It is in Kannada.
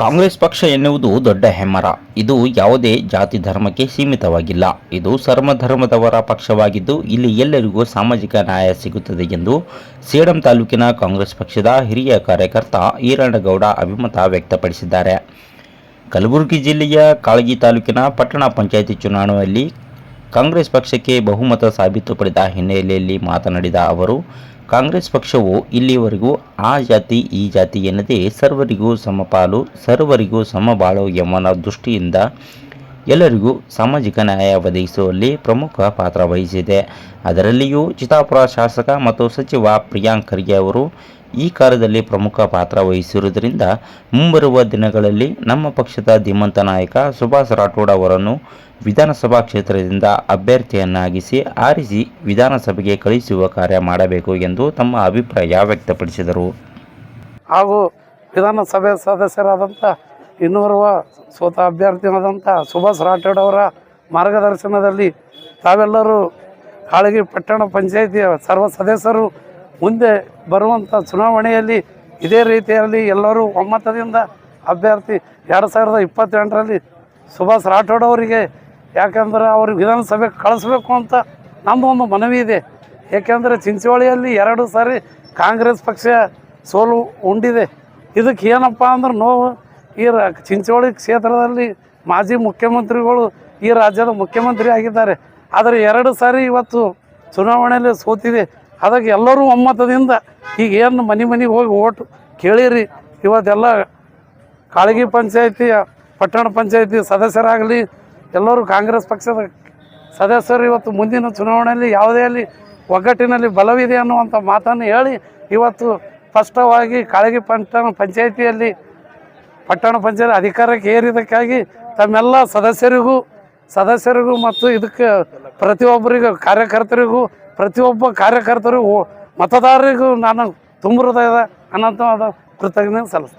ಕಾಂಗ್ರೆಸ್ ಪಕ್ಷ ಎನ್ನುವುದು ದೊಡ್ಡ ಹೆಮ್ಮರ. ಇದು ಯಾವುದೇ ಜಾತಿ ಧರ್ಮಕ್ಕೆ ಸೀಮಿತವಾಗಿಲ್ಲ. ಇದು ಸರ್ವಧರ್ಮದವರ ಪಕ್ಷವಾಗಿದ್ದು, ಇಲ್ಲಿ ಎಲ್ಲರಿಗೂ ಸಾಮಾಜಿಕ ನ್ಯಾಯ ಸಿಗುತ್ತದೆ ಎಂದು ಸೇಡಂ ತಾಲೂಕಿನ ಕಾಂಗ್ರೆಸ್ ಪಕ್ಷದ ಹಿರಿಯ ಕಾರ್ಯಕರ್ತ ಈರಣ್ಣಗೌಡ ಅಭಿಮತ ವ್ಯಕ್ತಪಡಿಸಿದ್ದಾರೆ. ಕಲಬುರಗಿ ಜಿಲ್ಲೆಯ ಕಾಳಗಿ ತಾಲೂಕಿನ ಪಟ್ಟಣ ಪಂಚಾಯಿತಿ ಚುನಾವಣೆಯಲ್ಲಿ ಕಾಂಗ್ರೆಸ್ ಪಕ್ಷಕ್ಕೆ ಬಹುಮತ ಸಾಬೀತುಪಡಿದ ಹಿನ್ನೆಲೆಯಲ್ಲಿ ಮಾತನಾಡಿದ ಅವರು ಕಾಂಗ್ರೆಸ್ ಪಕ್ಷವು ಇಲ್ಲಿಯವರೆಗೂ ಆ ಜಾತಿ, ಈ ಜಾತಿ ಎನ್ನದೇ ಸರ್ವರಿಗೂ ಸಮಪಾಲು, ಸರ್ವರಿಗೂ ಸಮಬಾಳು ಎಂಬ ದೃಷ್ಟಿಯಿಂದ ಎಲ್ಲರಿಗೂ ಸಾಮಾಜಿಕ ನ್ಯಾಯ ಒದಗಿಸುವಲ್ಲಿ ಪ್ರಮುಖ ಪಾತ್ರ ವಹಿಸಿದೆ. ಅದರಲ್ಲಿಯೂ ಚಿತಾಪುರ ಶಾಸಕ ಮತ್ತು ಸಚಿವ ಪ್ರಿಯಾಂಕ್ ಖರ್ಗೆ ಅವರು ಈ ಕಾರ್ಯದಲ್ಲಿ ಪ್ರಮುಖ ಪಾತ್ರ ವಹಿಸಿರುವುದರಿಂದ ಮುಂಬರುವ ದಿನಗಳಲ್ಲಿ ನಮ್ಮ ಪಕ್ಷದ ಧೀಮಂತ ನಾಯಕ ಸುಭಾಷ್ ರಾಠೋಡ್ ಅವರನ್ನು ವಿಧಾನಸಭಾ ಕ್ಷೇತ್ರದಿಂದ ಅಭ್ಯರ್ಥಿಯನ್ನಾಗಿಸಿ ಆರಿಸಿ ವಿಧಾನಸಭೆಗೆ ಕಳುಹಿಸುವ ಕಾರ್ಯ ಮಾಡಬೇಕು ಎಂದು ತಮ್ಮ ಅಭಿಪ್ರಾಯ ವ್ಯಕ್ತಪಡಿಸಿದರು. ಹಾಗೂ ವಿಧಾನಸಭೆ ಸದಸ್ಯರಾದಂಥ ಇನ್ನೋರ್ವ ಸ್ವತಃ ಅಭ್ಯರ್ಥಿಯಾದಂಥ ಸುಭಾಷ್ ರಾಠೋಡ್ ಅವರ ಮಾರ್ಗದರ್ಶನದಲ್ಲಿ ತಾವೆಲ್ಲರೂ ಹಾಳಗಿ ಪಟ್ಟಣ ಪಂಚಾಯಿತಿಯ ಸರ್ವ ಸದಸ್ಯರು ಮುಂದೆ ಬರುವಂಥ ಚುನಾವಣೆಯಲ್ಲಿ ಇದೇ ರೀತಿಯಲ್ಲಿ ಎಲ್ಲರೂ ಒಮ್ಮತದಿಂದ ಅಭ್ಯರ್ಥಿ ಎರಡು ಸಾವಿರದ ಇಪ್ಪತ್ತೆಂಟರಲ್ಲಿ ಸುಭಾಷ್ ರಾಠೋಡ್ ಅವರಿಗೆ, ಯಾಕಂದ್ರೆ ಅವ್ರಿಗೆ ವಿಧಾನಸಭೆ ಕಳಿಸ್ಬೇಕು ಅಂತ ನಮ್ಮ ಒಂದು ಮನವಿ ಇದೆ. ಏಕೆಂದರೆ ಚಿಂಚೋಳಿಯಲ್ಲಿ ಎರಡು ಸಾರಿ ಕಾಂಗ್ರೆಸ್ ಪಕ್ಷ ಸೋಲು ಉಂಡಿದೆ. ಇದಕ್ಕೆ ಏನಪ್ಪ ಅಂದ್ರೆ ನೋವು, ಈ ಚಿಂಚೋಳಿ ಕ್ಷೇತ್ರದಲ್ಲಿ ಮಾಜಿ ಮುಖ್ಯಮಂತ್ರಿಗಳು ಈ ರಾಜ್ಯದ ಮುಖ್ಯಮಂತ್ರಿ ಆಗಿದ್ದಾರೆ. ಆದರೆ ಎರಡು ಸಾರಿ ಇವತ್ತು ಚುನಾವಣೆಯಲ್ಲಿ ಸೋತಿದೆ. ಅದಕ್ಕೆ ಎಲ್ಲರೂ ಒಮ್ಮತದಿಂದ ಈಗ ಏನು ಮನೆ ಮನೆಗೆ ಹೋಗಿ ಓಟು ಕೇಳಿರಿ. ಇವತ್ತೆಲ್ಲ ಕಾಳಗಿ ಪಂಚಾಯಿತಿಯ ಪಟ್ಟಣ ಪಂಚಾಯಿತಿ ಸದಸ್ಯರಾಗಲಿ, ಎಲ್ಲರೂ ಕಾಂಗ್ರೆಸ್ ಪಕ್ಷದ ಸದಸ್ಯರು ಇವತ್ತು ಮುಂದಿನ ಚುನಾವಣೆಯಲ್ಲಿ ಯಾವುದೇ ಅಲ್ಲಿ ಒಗ್ಗಟ್ಟಿನಲ್ಲಿ ಬಲವಿದೆ ಅನ್ನುವಂಥ ಮಾತನ್ನು ಹೇಳಿ ಇವತ್ತು ಸ್ಪಷ್ಟವಾಗಿ ಕಾಳಗಿ ಪಟ್ಟಣ ಪಂಚಾಯಿತಿಯಲ್ಲಿ, ಪಟ್ಟಣ ಪಂಚಾಯತಿ ಅಧಿಕಾರಕ್ಕೆ ಏರಿದ್ದಕ್ಕಾಗಿ ತಮ್ಮೆಲ್ಲ ಸದಸ್ಯರಿಗೂ ಸದಸ್ಯರಿಗೂ ಮತ್ತು ಇದಕ್ಕೆ ಪ್ರತಿಯೊಬ್ಬರಿಗೂ ಕಾರ್ಯಕರ್ತರಿಗೂ ಪ್ರತಿಯೊಬ್ಬ ಕಾರ್ಯಕರ್ತರಿಗೂ ಮತದಾರರಿಗೂ ನಾನು ತುಂಬ ಹೃದಯದ ಅನಂತವಾದ ಕೃತಜ್ಞತೆ ಸಲ್ಲಿಸ್ತೇನೆ.